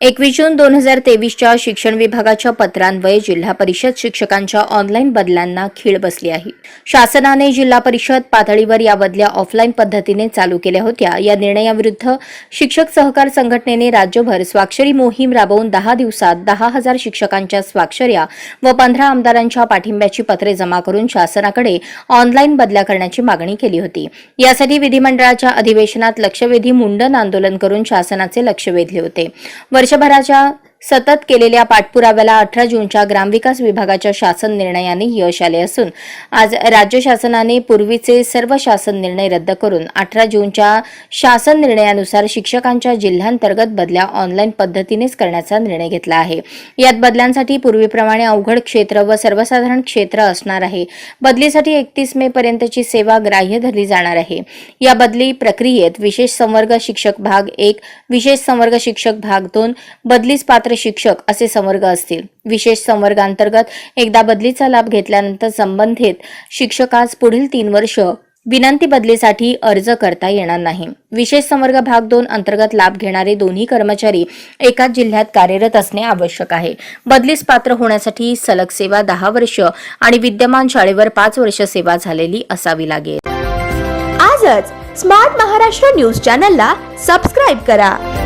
एकवीस जून दोन हजार तेवीसच्या शिक्षण विभागाच्या पत्रान्वये जिल्हा परिषद शिक्षकांच्या ऑनलाईन बदल्यांना खीळ बसली आहे. शासनाने जिल्हा परिषद पातळीवर या बदल्या ऑफलाईन पद्धतीने चालू केल्या होत्या. या निर्णयाविरुद्ध शिक्षक सहकार संघटनेने राज्यभर स्वाक्षरी मोहीम राबवून दहा दिवसात दहा हजार शिक्षकांच्या स्वाक्षऱ्या व पंधरा आमदारांच्या पाठिंब्याची पत्रे जमा करून शासनाकडे ऑनलाईन बदल्या करण्याची मागणी केली होती. यासाठी विधिमंडळाच्या अधिवेशनात लक्षवेधी मुंडन आंदोलन करून शासनाचे लक्ष वेधले होते. वर्षभराच्या सतत केलेल्या पाठपुराव्याला अठरा जूनच्या ग्रामविकास विभागाच्या शासन निर्णयाने यश आले असून आज राज्य शासनाने पूर्वीचे सर्व शासन निर्णय रद्द करून अठरा जूनच्या शासन निर्णयानुसार शिक्षकांच्या जिल्ह्यांतर्गत बदल्या ऑनलाईन पद्धतीनेच करण्याचा निर्णय घेतला आहे. यात बदल्यांसाठी पूर्वीप्रमाणे अवघड क्षेत्र व सर्वसाधारण क्षेत्र असणार आहे. बदलीसाठी एकतीस मे पर्यंतची सेवा ग्राह्य धरली जाणार आहे. या बदली प्रक्रियेत विशेष संवर्ग शिक्षक भाग एक विशेष संवर्ग शिक्षक भाग दोन बदलीस पात्र शिक्षक असे संवर्ग असतील. विशेष संवर्गांतर्गत एकदा बदलीचा लाभ घेतल्यानंतर संबंधित शिक्षकास पुढील तीन वर्ष विनंती बदलीसाठी अर्ज करता येणार नाही. विशेष संवर्ग भाग दोन अंतर्गत लाभ घेणारे दोन्ही कर्मचारी एकाच जिल्ह्यात कार्यरत असणे आवश्यक आहे. बदलीस पात्र होण्यासाठी सलग सेवा दहा वर्ष आणि विद्यमान शाळेवर पाच वर्ष सेवा झालेली असावी लागेल. आजच स्मार्ट महाराष्ट्र न्यूज चॅनलला सबस्क्राईब करा.